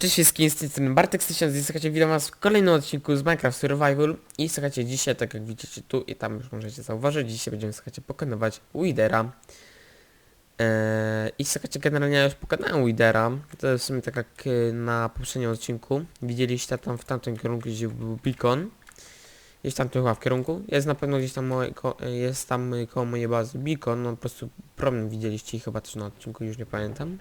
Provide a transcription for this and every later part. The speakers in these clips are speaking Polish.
Cześć wszystkim, z tej strony Bartek 1000 i słuchajcie, witam was w kolejnym odcinku z Minecraft Survival. I słuchajcie, dzisiaj, tak jak widzicie tu i tam już możecie zauważyć, dzisiaj będziemy, słuchajcie, pokonywać Widera eee, i słuchajcie, generalnie ja już pokonałem Widera, to jest w sumie tak jak e, na poprzednim odcinku, widzieliście tam w tamtym kierunku, gdzie był beacon, gdzieś tam chyba w kierunku, jest na pewno gdzieś tam, moje, e, jest tam koło mojej bazy beacon, no po prostu problem widzieliście i chyba też na odcinku, już nie pamiętam.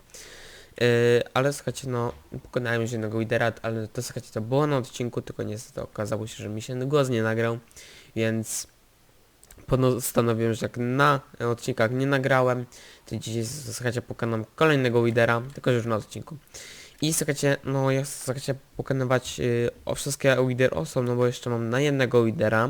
Yy, ale słuchajcie, no, pokonałem już jednego lidera, ale to słuchajcie, to było na odcinku, tylko niestety okazało się, że mi się głos nie nagrał, więc postanowiłem, że jak na odcinkach nie nagrałem, to dzisiaj słuchajcie, pokonam kolejnego lidera, tylko już na odcinku. I słuchajcie, no ja chcę pokonywać yy, o wszystkie lider osobno, bo jeszcze mam na jednego lidera.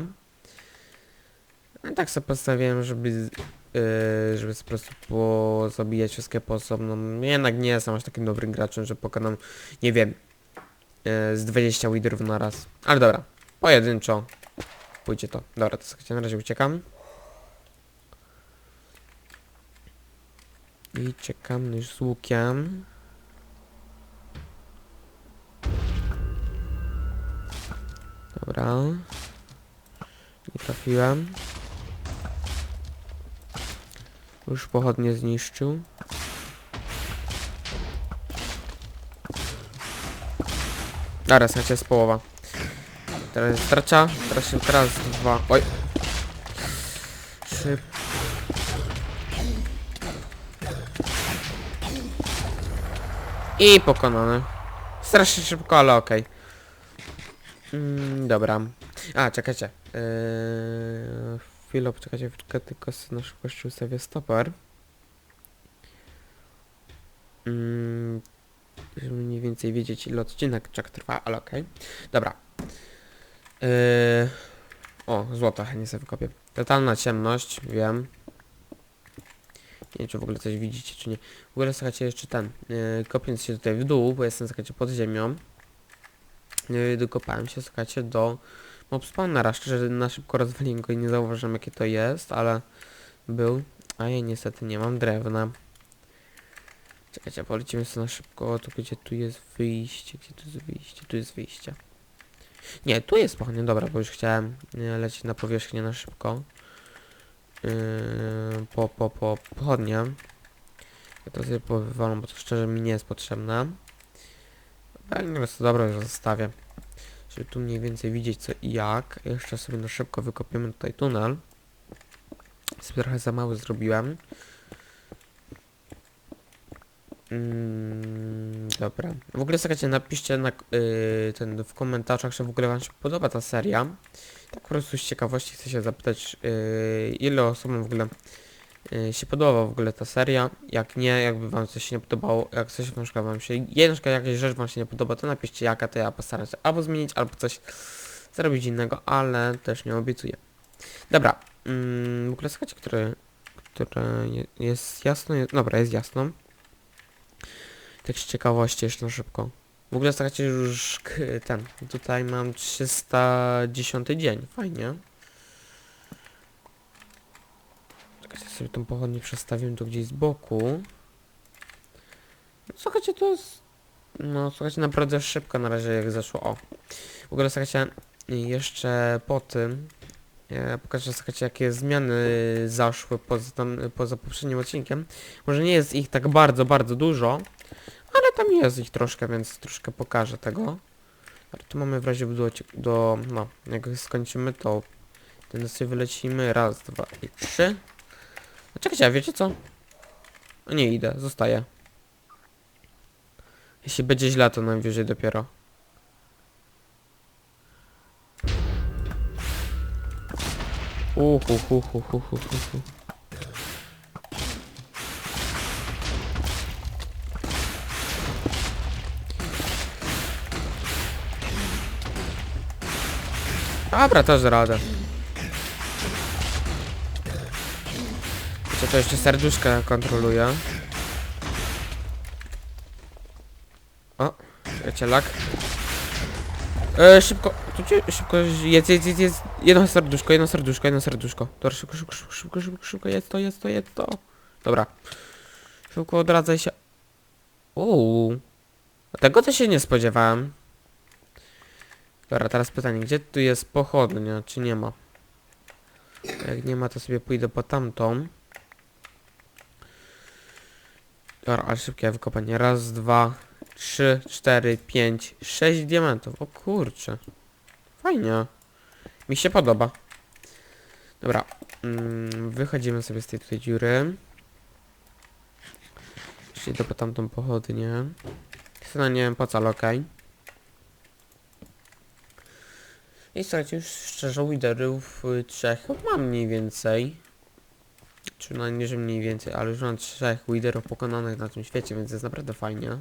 No i tak sobie postawiłem, żeby yy, żeby po prostu pozabijać wszystkie po osobno. Jednak nie jestem aż takim dobrym graczem, że pokonam, nie wiem, yy, z 20 liderów na raz. Ale dobra, pojedynczo pójdzie to. Dobra, to słuchajcie, na razie uciekam. I czekam już z łukiem. Dobra. Nie trafiłem. Już pochodnie zniszczył. Dobra, słuchajcie, jest połowa. Teraz jest tracza. Teraz się teraz dwa. Oj. Szyb. I pokonany. Strasznie szybko, ale okej. Mm, dobra. A, czekajcie. Yy, chwilę, poczekajcie, chwilkę, tylko na szybkości ustawię stoper. Mm, żeby mniej więcej wiedzieć ile odcinek czek trwa, ale okej. Dobra. Yy, o, złoto, chętnie sobie wykopię. Totalna ciemność, wiem. Nie wiem, czy w ogóle coś widzicie, czy nie. W ogóle słuchajcie, jeszcze ten, yy, kopiąc się tutaj w dół, bo jestem, słuchajcie, pod ziemią. Yy, dokopałem się, słuchajcie, do mob spawnera. Szczerze, na szybko rozwaliłem go i nie zauważyłem, jakie to jest, ale był. A ja niestety nie mam drewna. Czekajcie, polecimy sobie na szybko, to gdzie tu jest wyjście, gdzie tu jest wyjście, tu jest wyjście. Nie, tu jest pochodnia, dobra, bo już chciałem lecieć na powierzchnię na szybko. Yy, po, po, po pochodnie. Ja to sobie powywalam, bo to szczerze mi nie jest potrzebne. Ale nie jest to dobra, że zostawię. Żeby tu mniej więcej widzieć co i jak. Jeszcze sobie na szybko wykopiemy tutaj tunel. Sobie trochę za mały zrobiłem. Mm, dobra. W ogóle słuchajcie, napiszcie na, yy, ten, w komentarzach, że w ogóle wam się podoba ta seria. Tak po prostu z ciekawości chcę się zapytać, yy, ile osobom w ogóle się podoba w ogóle ta seria. Jak nie, jakby wam coś się nie podobało, jak coś na przykład wam się, jedna na przykład jakaś rzecz wam się nie podoba, to napiszcie jaka, to ja postaram się albo zmienić, albo coś zrobić innego, ale też nie obiecuję. Dobra, mm, w ogóle słuchajcie, które, które je- jest jasno, jest, dobra, jest jasno. Tak z ciekawości jeszcze na szybko. W ogóle słuchajcie, już ten, tutaj mam 310 dzień, fajnie. Czekajcie, sobie tą pochodnię przestawiłem tu gdzieś z boku. No, słuchajcie, to jest... No, słuchajcie, naprawdę szybko na razie jak zeszło. O. W ogóle, słuchajcie, jeszcze po tym... Ja pokażę, słuchajcie, jakie zmiany zaszły poza, tam, poza poprzednim odcinkiem. Może nie jest ich tak bardzo, bardzo dużo, ale tam jest ich troszkę, więc troszkę pokażę tego. Ale tu mamy w razie do, do no, jak skończymy to ten sobie wylecimy. Raz, dwa i trzy. A czekajcie, a wiecie co? Nie idę, zostaję. Jeśli będzie źle, to najwyżej dopiero. Uhu, hu, hu, hu, hu, hu, hu. Dobra, też radę. Wiecie, to jeszcze serduszka kontroluje. O, wiecie, lak. E, szybko, tu cię, szybko, jedz, jedz, jedz. Jedno serduszko, jedno serduszko, jedno serduszko. Dobra, szybko, szybko, szybko, szybko, szybko, szybko, to, jedz to, jedz to. Dobra. Szybko odradzaj się. Uuu. Tego to się nie spodziewałem. Dobra, teraz pytanie, gdzie tu jest pochodnia, czy nie ma? Jak nie ma, to sobie pójdę po tamtą. Dobra, ale szybkie wykopanie. Raz, dwa, trzy, cztery, pięć, sześć diamentów. O kurczę. Fajnie. Mi się podoba. Dobra. Mm, wychodzimy sobie z tej tutaj dziury. Jeszcze idę po tamtą pochodnię. Chyba nie wiem po co, ale okej. I słuchajcie, już szczerze widerów y, trzech mam mniej więcej. Czy nie, że mniej więcej, ale już mam trzech widerów pokonanych na tym świecie, więc jest naprawdę fajnie.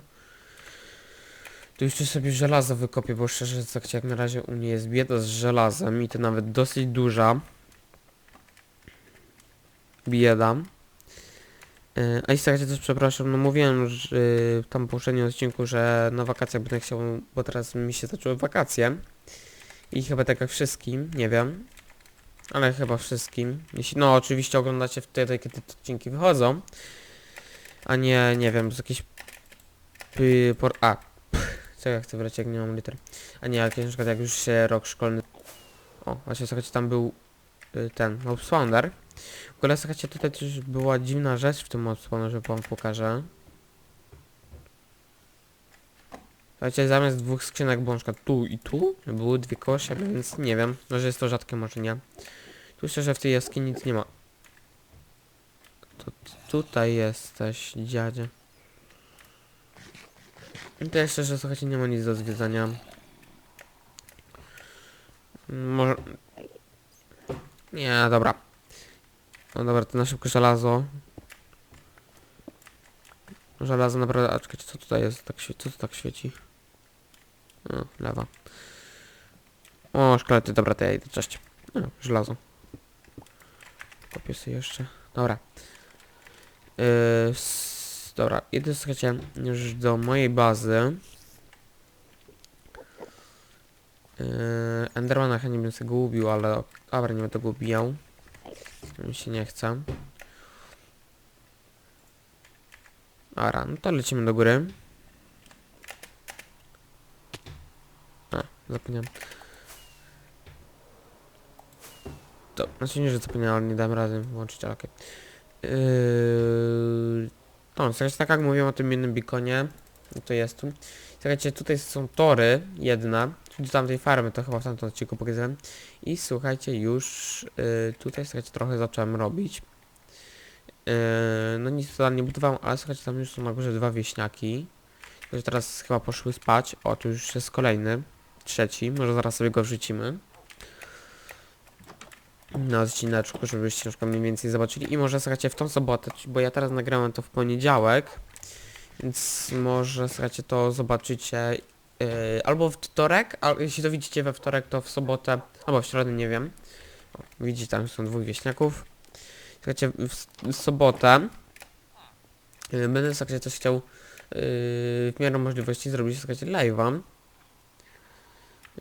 Tu jeszcze sobie żelazo wykopię, bo szczerze słuchajcie, jak na razie u mnie jest bieda z żelazem i to nawet dosyć duża. Bieda. Yy, A i słuchajcie, też przepraszam, no mówiłem że, yy, w tam poprzednim odcinku, że na wakacjach będę chciał, bo teraz mi się zaczęły wakacje. I chyba tak jak wszystkim, nie wiem. Ale chyba wszystkim. Jeśli, no oczywiście oglądacie wtedy, kiedy te odcinki wychodzą. A nie, nie wiem, z jakiejś... Por, a, co ja chcę wrać, jak nie mam liter. A nie, jak na przykład jak już się rok szkolny... O, właśnie słuchajcie, tam był y, ten, Mob Spawner. W ogóle słuchajcie, tutaj też była dziwna rzecz w tym Mob Spawnerze, wam pokażę. Słuchajcie, zamiast dwóch skrzynek bączka tu i tu, były dwie koło siebie, więc nie wiem, może jest to rzadkie, może nie. Tu szczerze w tej jaskini nic nie ma. To tutaj jesteś, dziadzie. I to jeszcze, że słuchajcie, nie ma nic do zwiedzania. Może... Nie, dobra. No dobra, to na szybko żelazo. Żelazo naprawdę, a czekajcie, co tutaj jest, tak co to tak świeci? O, lewa. O, szkielety, dobra, to ja idę, cześć. O, żelazo. Kopię sobie jeszcze. Dobra. Yy, dobra, idę, słuchajcie, już do mojej bazy. Yy, Endermana chętnie bym sobie go ubił, ale dobra, nie będę go ubijał. Mi się nie chce. Dobra, no to lecimy do góry. A, zapomniałem. To, znaczy nie, że zapomniałem, ale nie dam rady włączyć, ale okej. Yy... No, słuchajcie, tak jak mówiłem o tym jednym bikonie, to jest tu. Słuchajcie, tutaj są tory, jedna, do tamtej farmy, to chyba w tamtym odcinku pokazałem. I słuchajcie, już yy, tutaj, słuchajcie, trochę zacząłem robić. Yy, no nic tutaj nie budowałem, ale słuchajcie, tam już są na górze dwa wieśniaki. Które teraz chyba poszły spać. O, tu już jest kolejny. Trzeci, może zaraz sobie go wrzucimy. Na odcineczku, żebyście przykład mniej więcej zobaczyli. I może słuchajcie w tą sobotę, bo ja teraz nagrałem to w poniedziałek. Więc może słuchajcie to zobaczycie yy, albo w wtorek, a jeśli to widzicie we wtorek, to w sobotę, albo w środę, nie wiem. O, widzicie, tam są dwóch wieśniaków. Słuchajcie, w, sobotę yy, będę słuchajcie coś chciał yy, w miarę możliwości zrobić słuchajcie live'a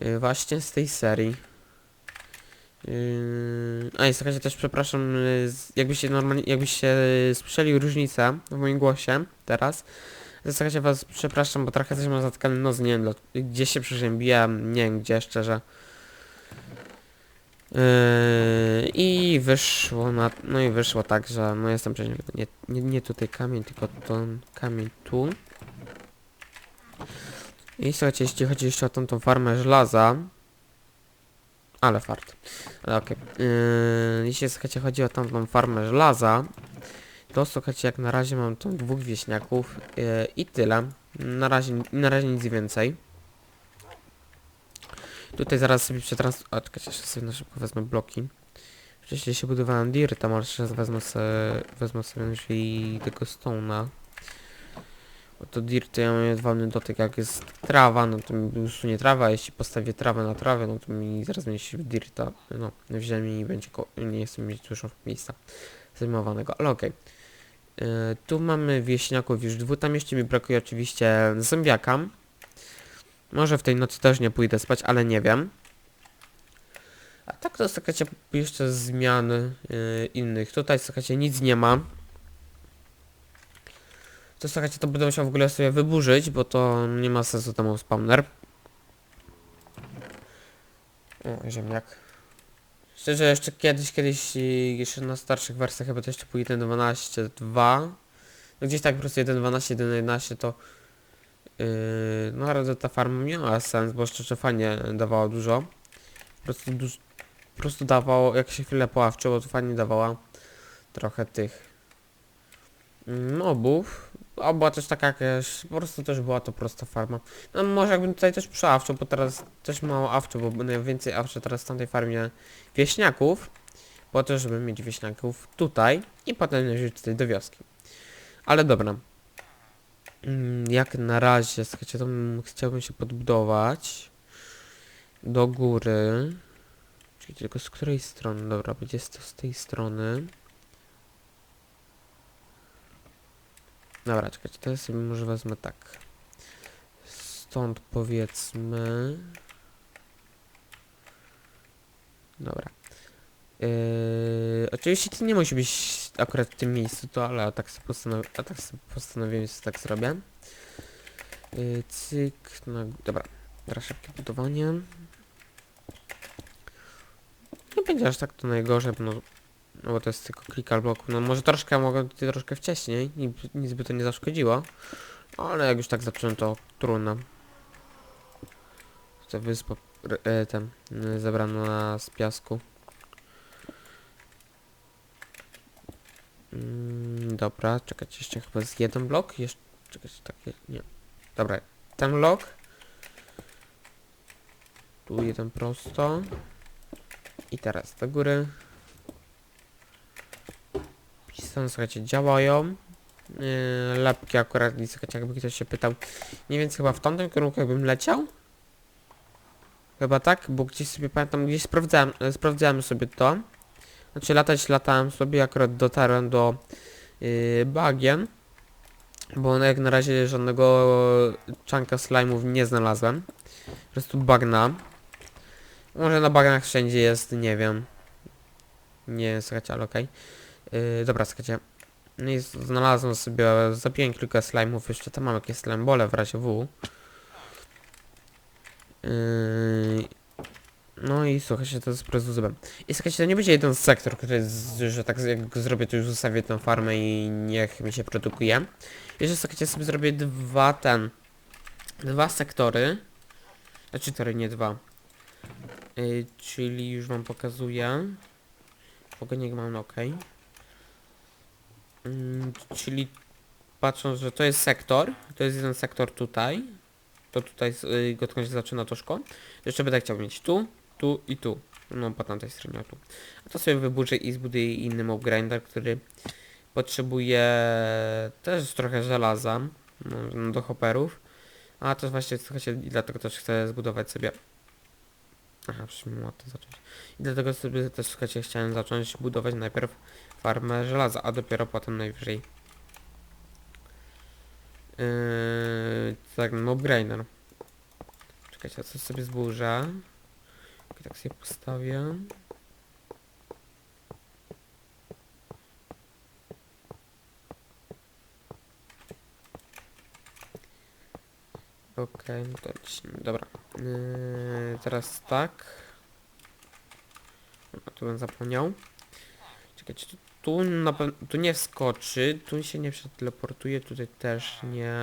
yy, właśnie z tej serii. Yy, a i słuchajcie, też przepraszam, yy, jakbyście normalnie, jakbyście słyszeli różnicę w moim głosie teraz. Słuchajcie was, przepraszam, bo trochę mam zatkany nos, nie wiem, gdzie się przeziębiłem, nie wiem gdzie, szczerze. Yy, I wyszło na, no i wyszło tak, że no jestem przecież nie, nie, nie tutaj kamień, tylko ten kamień tu. I słuchajcie, jeśli chodzi jeszcze o tą, tą farmę żelaza, ale fart. Ale okej. Yy, jeśli słuchajcie, chodzi o tamtą farmę żelaza, to słuchajcie, jak na razie mam tu dwóch wieśniaków yy, i tyle. Na razie, na razie nic więcej. Tutaj zaraz sobie przetrans... O, czekajcie, jeszcze sobie na szybko wezmę bloki. Wcześniej się budowałem dirta, ale teraz wezmę sobie, wezmę sobie już i tego stone'a. Bo to dirt ja mam jedwabny dotyk, jak jest trawa, no to mi usunie trawa, a jeśli postawię trawę na trawę, no to mi zaraz będzie się dirta, no, w ziemi i będzie nie chcę mieć dużo miejsca zajmowanego, ale okej. Yy, tu mamy wieśniaków już dwóch, tam jeszcze mi brakuje oczywiście zębiaka. Może w tej nocy też nie pójdę spać, ale nie wiem. A tak to słuchajcie jeszcze zmian yy, innych. Tutaj słuchajcie nic nie ma. To słuchajcie, to będę musiał w ogóle sobie wyburzyć, bo to nie ma sensu temu spawner. O, ziemniak. Szczerze, jeszcze kiedyś, kiedyś, jeszcze na starszych wersjach chyba to jeszcze był 1.12.2. No gdzieś tak po prostu 1.12, 1.11 to no ale ta farma miała sens, bo szczerze fajnie dawała dużo. Po prostu, po prostu dawało, jak się chwilę poławczyło, to fajnie dawała trochę tych mm, mobów. A była też taka jakaś, po prostu też była to prosta farma. No może jakbym tutaj też przeawczył, bo teraz też mało awczo, bo najwięcej awcze teraz w tamtej farmie wieśniaków. Po to, żeby mieć wieśniaków tutaj i potem jeździć tutaj do wioski. Ale dobra. Mm, Jak na razie, słuchajcie, to bym- chciałbym się podbudować do góry. Czekajcie, tylko z której strony? Dobra, będzie to z tej strony. Dobra, czekajcie, teraz sobie może wezmę tak. Stąd powiedzmy. Dobra. Yy, oczywiście to nie musi być akurat w tym miejscu to, ale tak sobie, postanowi a tak postanowiłem, że tak zrobię. Yy, cyk, no dobra. Teraz szybkie budowanie. Nie będzie aż tak to najgorzej, no, no bo to jest tylko kilka bloków. No może troszkę mogę tutaj troszkę wcześniej, nic, by to nie zaszkodziło. Ale jak już tak zacząłem, to trudno. Ta wyspa, e, y, zebrana z piasku. Mm, dobra, czekajcie jeszcze chyba z jeden blok. Jeszcze, czekajcie, takie, nie. Dobra, ten blok. Tu jeden prosto. I teraz do góry. Pistony, słuchajcie, działają. Yy, lepki akurat, i słuchajcie, jakby ktoś się pytał. Nie więc chyba w tamtym kierunku jakbym leciał. Chyba tak, bo gdzieś sobie pamiętam, gdzieś sprawdzałem, sprawdzałem sobie to. Znaczy latać latałem sobie, akurat dotarłem do yy, bagien. Bo jak na razie żadnego czanka slime'ów nie znalazłem. Po prostu bagna. Może na bagnach wszędzie jest, nie wiem. Nie słuchajcie, ale okej. Yy, dobra, słuchajcie. No i znalazłem sobie, zabiłem kilka slime'ów, jeszcze tam mam jakieś slime bole w razie W. Yy, no i słuchajcie, to jest prezuzem. I słuchajcie, to nie będzie jeden sektor, który że tak jak go zrobię, to już zostawię tę farmę i niech mi się produkuje. Jeszcze słuchajcie, sobie zrobię dwa ten, dwa sektory. Znaczy, tory nie dwa. Yy, czyli już wam pokazuję. Pogonik mam, no okej. Mm, czyli patrząc, że to jest sektor, to jest jeden sektor tutaj, to tutaj yy, się zaczyna to szkło. Jeszcze będę chciał mieć tu, tu i tu. No po tamtej stronie tu. A to sobie wyburzę i zbuduję inny mob który potrzebuje też trochę żelaza no, do hopperów. A też właśnie, słuchajcie, i dlatego też chcę zbudować sobie... Aha, tego zacząć. I dlatego sobie też, słuchajcie, chciałem zacząć budować najpierw farmę żelaza, a dopiero potem najwyżej Yy, tak, mob grinder. Czekajcie, a co sobie zburzę? Ok, tak sobie postawię. Okej, no to dobra. Yy, teraz tak. A tu bym zapomniał. Czekajcie, tu, tu, na pew- tu nie wskoczy, tu się nie przeteleportuje, tutaj też nie.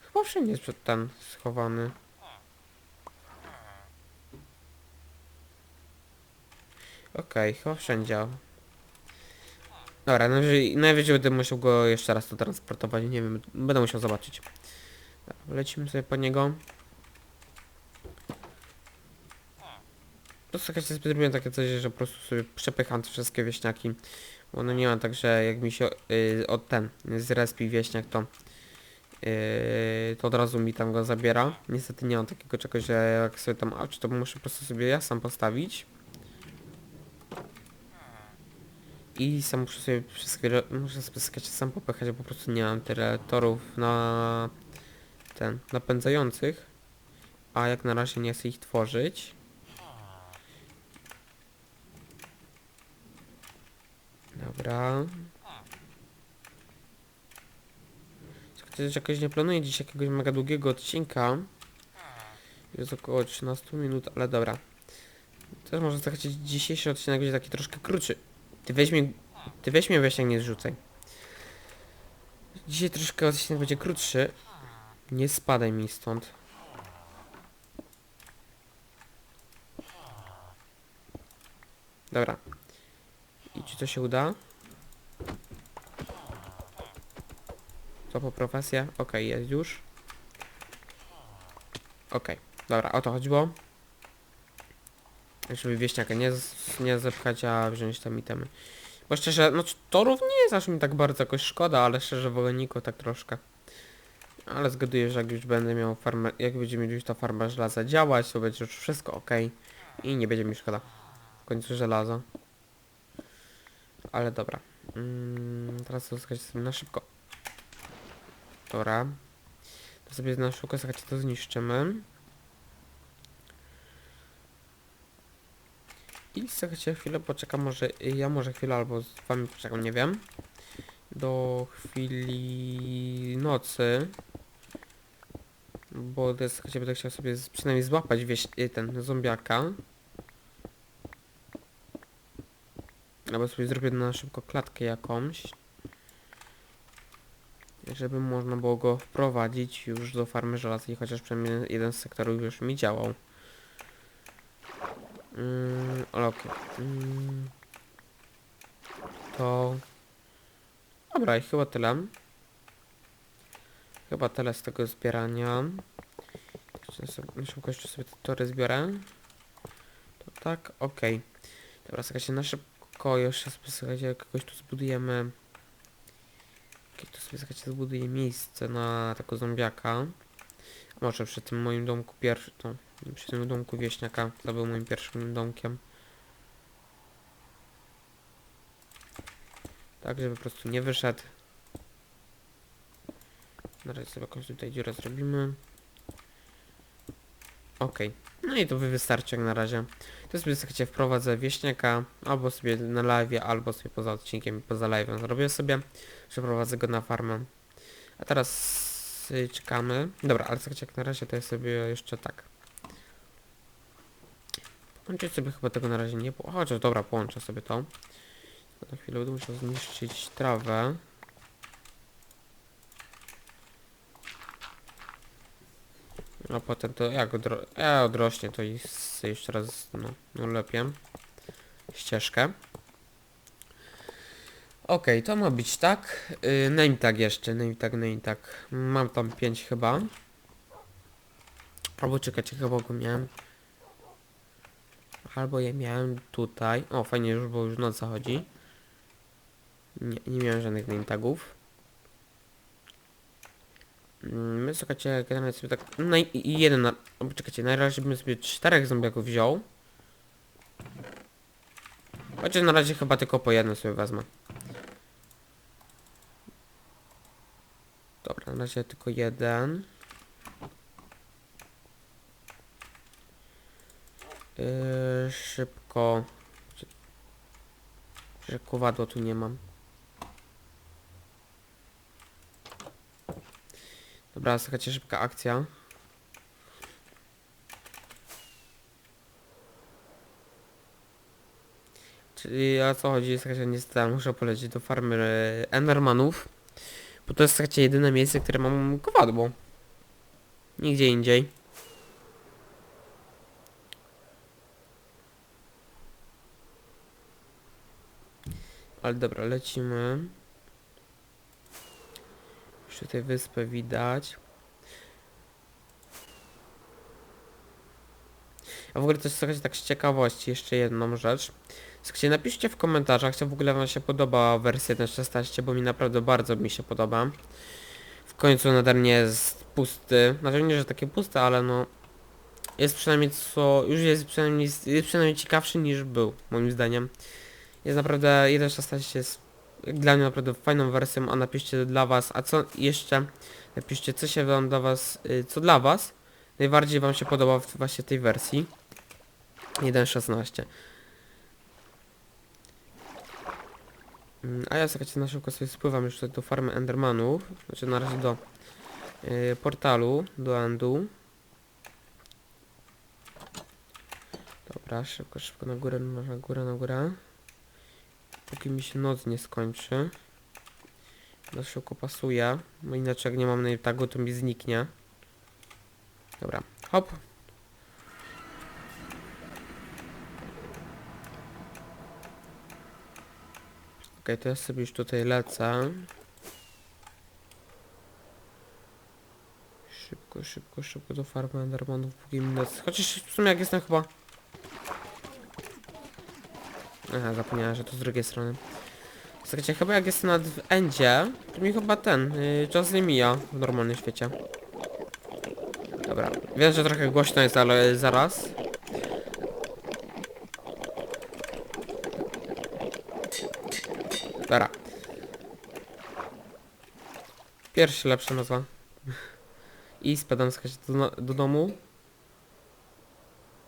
Chyba wszędzie jest przed ten schowany. Okej, chyba wszędzie. Dobra, najwyżej, będę musiał go jeszcze raz tu transportować, nie wiem, będę musiał zobaczyć. Lecimy sobie po niego. To słuchajcie, zrobiłem takie coś, że po prostu sobie przepycham te wszystkie wieśniaki. Bo no nie ma tak, że jak mi się yy, od ten zrespi wieśniak, to yy, to od razu mi tam go zabiera. Niestety nie mam takiego czegoś, że jak sobie tam, a czy to muszę po prostu sobie ja sam postawić. I sam muszę sobie muszę słuchajcie, sam popychać, bo po prostu nie mam tyle torów na ten, napędzających. A jak na razie nie chcę ich tworzyć. Dobra. Przecież jakoś nie planuję dziś jakiegoś mega długiego odcinka. Jest około 13 minut, ale dobra. Też może zachcieć dzisiejszy odcinek będzie taki troszkę krótszy. Ty weź mnie, ty weź mnie weź nie zrzucaj. Dzisiaj troszkę odcinek będzie krótszy. Nie spadaj mi stąd. Dobra. I czy to się uda? To po profesję? Okej, jest już. Okej, dobra, o to chodziło. Żeby wieśniaka nie, nie zepchać, a wziąć tam itemy. Bo szczerze, no torów nie jest aż mi tak bardzo jakoś szkoda, ale szczerze woleniku tak troszkę. Ale zgaduję, że jak już będę miał farmę, jak będzie mi już ta farma żelaza działać, to będzie już wszystko ok. I nie będzie mi szkoda. W końcu żelazo. Ale dobra. Mm, teraz słuchajcie sobie na szybko. Dobra. To sobie na szybko słuchajcie to zniszczymy. I słuchajcie chwilę poczekam, może ja może chwilę albo z wami poczekam, nie wiem. Do chwili nocy. Bo to jest, będę chciał sobie przynajmniej złapać wieś, y, ten zombiaka. Albo sobie zrobię na szybko klatkę jakąś. Żeby można było go wprowadzić już do farmy żelaza i chociaż przynajmniej jeden z sektorów już mi działał. Mm, okej. Mm, to... Dobra, i chyba tyle. Chyba tyle z tego zbierania. Jeszcze sobie- te tory zbiorę. To tak, okej. Dobra, słuchajcie, na szybko jeszcze sobie, słuchajcie, kogoś tu zbudujemy. Jakie tu sobie, słuchajcie, zbuduję miejsce na taką zombiaka. Może przy tym moim domku pierwszy, to przy tym domku wieśniaka, to był moim pierwszym domkiem. Tak, żeby po prostu nie wyszedł. Na razie sobie jakąś tutaj dziurę zrobimy. Okej. No i to wy wystarczy jak na razie. To sobie chcecie wprowadzę wieśniaka, albo sobie na live, albo sobie poza odcinkiem, poza live'em zrobię sobie. Przeprowadzę go na farmę. A teraz czekamy. Dobra, ale słuchajcie, jak na razie to ja sobie jeszcze tak. Połączyć sobie chyba tego na razie nie... po- Chociaż dobra, połączę sobie to. Na chwilę będę musiał zniszczyć trawę. A potem to jak odro ja odrośnie to i jeszcze raz no, no lepiej ścieżkę. Okej, to ma być tak. Yy, name tag jeszcze, name tag, name tag. Mam tam 5 chyba. Albo czekajcie, chyba go miałem. Albo je miałem tutaj. O, fajnie już, bo już noc zachodzi. Nie, nie miałem żadnych name tagów. Mm, My słuchajcie, generalnie sobie tak. No i jeden na. Czekajcie, na razie bym sobie czterech zombiaków wziął. Chociaż na razie chyba tylko po jednym sobie wezmę. Dobra, na razie tylko jeden. Yy, szybko. Że kowadła tu nie mam. Dobra, słuchajcie, szybka akcja. Czyli o co chodzi? Słuchajcie, niestety muszę polecieć do farmy e, Endermanów. Bo to jest, słuchajcie, jedyne miejsce, które mam kowadło. Nigdzie indziej. Ale dobra, lecimy. Już tutaj wyspę widać. A w ogóle też słuchajcie, tak z ciekawości, jeszcze jedną rzecz. Słuchajcie, napiszcie w komentarzach, co w ogóle wam się podoba wersja 1.16, bo mi naprawdę bardzo mi się podoba. W końcu nadal nie jest pusty. Znaczy nie, że takie puste, ale no... Jest przynajmniej co... Już jest przynajmniej, jest przynajmniej ciekawszy niż był, moim zdaniem. Jest naprawdę... 1.16 jest dla mnie naprawdę fajną wersją, a napiszcie dla was, a co jeszcze, napiszcie co się wam dla was, y, co dla was najbardziej wam się podoba w właśnie tej wersji 1.16 Mm, A ja słuchajcie na szybko sobie spływam już do farmy Endermanów, znaczy na razie do yy, portalu do Andu. Dobra, szybko, szybko na górę, na górę, na górę. Póki mi się noc nie skończy. Do szybko pasuje, bo inaczej jak nie mam na tagu, to mi zniknie. Dobra, hop. Okej, to ja sobie już tutaj lecę. Szybko, szybko, szybko do farmy Endermanów, póki mi noc... Chociaż w sumie jak jestem chyba... Aha, zapomniałem, że to z drugiej strony. Słuchajcie, chyba jak jestem nad w endzie, to mi chyba ten, czas nie mija w normalnym świecie. Dobra, wiem, że trochę głośno jest, ale zaraz. Dobra. Pierwszy lepsza nazwa. I spadam skać do, do domu.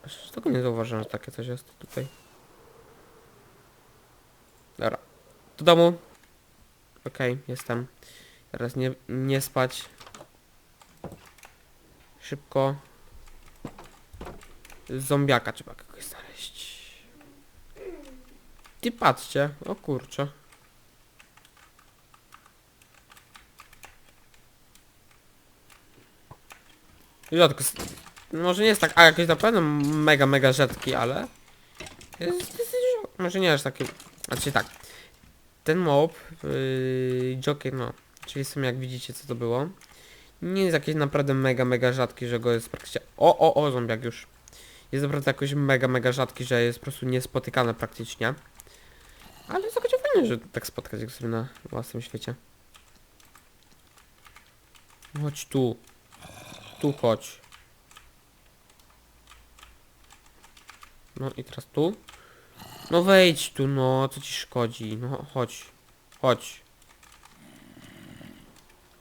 Aż tego nie zauważyłem, że takie coś jest tutaj. Dobra. Do domu. Okej, jestem. Teraz nie, nie spać. Szybko. Zombiaka trzeba kogoś znaleźć. Ty patrzcie. O kurczę. Rzadko. Może nie jest tak, a jakiś na pewno mega, mega rzadki, ale... Jest, jest, jest, może nie aż taki... Znaczy tak. Ten mob, yy, Joker, no, czyli w sumie jak widzicie co to było, nie jest jakiś naprawdę mega, mega rzadki, że go jest praktycznie... O, o, o, zombiak już. Jest naprawdę jakoś mega, mega rzadki, że jest po prostu niespotykany praktycznie. Ale jest jakoś fajnie, że tak spotkać go sobie na własnym świecie. Chodź tu. Tu chodź. No i teraz tu. No wejdź tu, no, co ci szkodzi? No chodź. Chodź.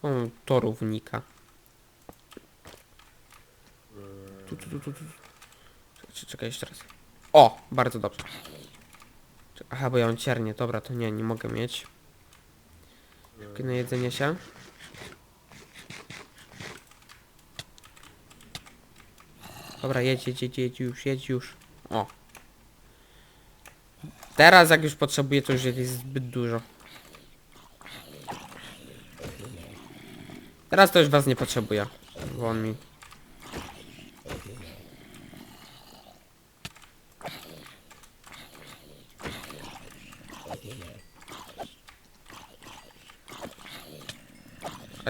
O, torów wnika. Tu, tu, tu, tu, tu. Czekaj, czekaj jeszcze raz. O, bardzo dobrze. Aha, bo ja mam ciernie, dobra, to nie, nie mogę mieć. Szybkie na jedzenie się. Dobra, jedź, jedź, jedź, jedź już, jedź już. O. Teraz jak już potrzebuję, to już jest zbyt dużo. Teraz to już was nie potrzebuję. Bo mi...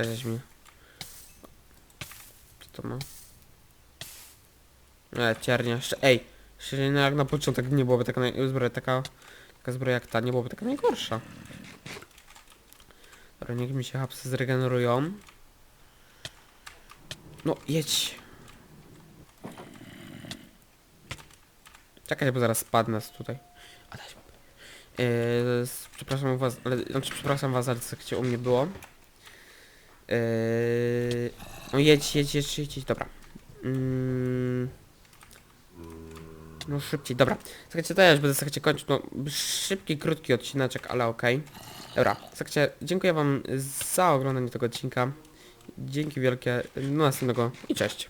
Żeś mi... Co to ma? E, ej, szczerze, no jak na początek nie byłoby taka zbroja, taka, taka zbroja jak ta, nie byłoby taka najgorsza. Dobra, niech mi się hapsy zregenerują. No, jedź. Czekaj, bo zaraz spadnę tutaj. Yy, przepraszam was, ale, znaczy przepraszam was, ale co chciał u mnie było. Yy, no jedź, jedź, jedź, jedź, jedź, dobra. Mm. No szybciej, dobra. Słuchajcie, też będę słuchajcie kończyć, no szybki, krótki odcineczek, ale okej. Dobra, słuchajcie, dziękuję wam za oglądanie tego odcinka. Dzięki wielkie, do następnego i cześć.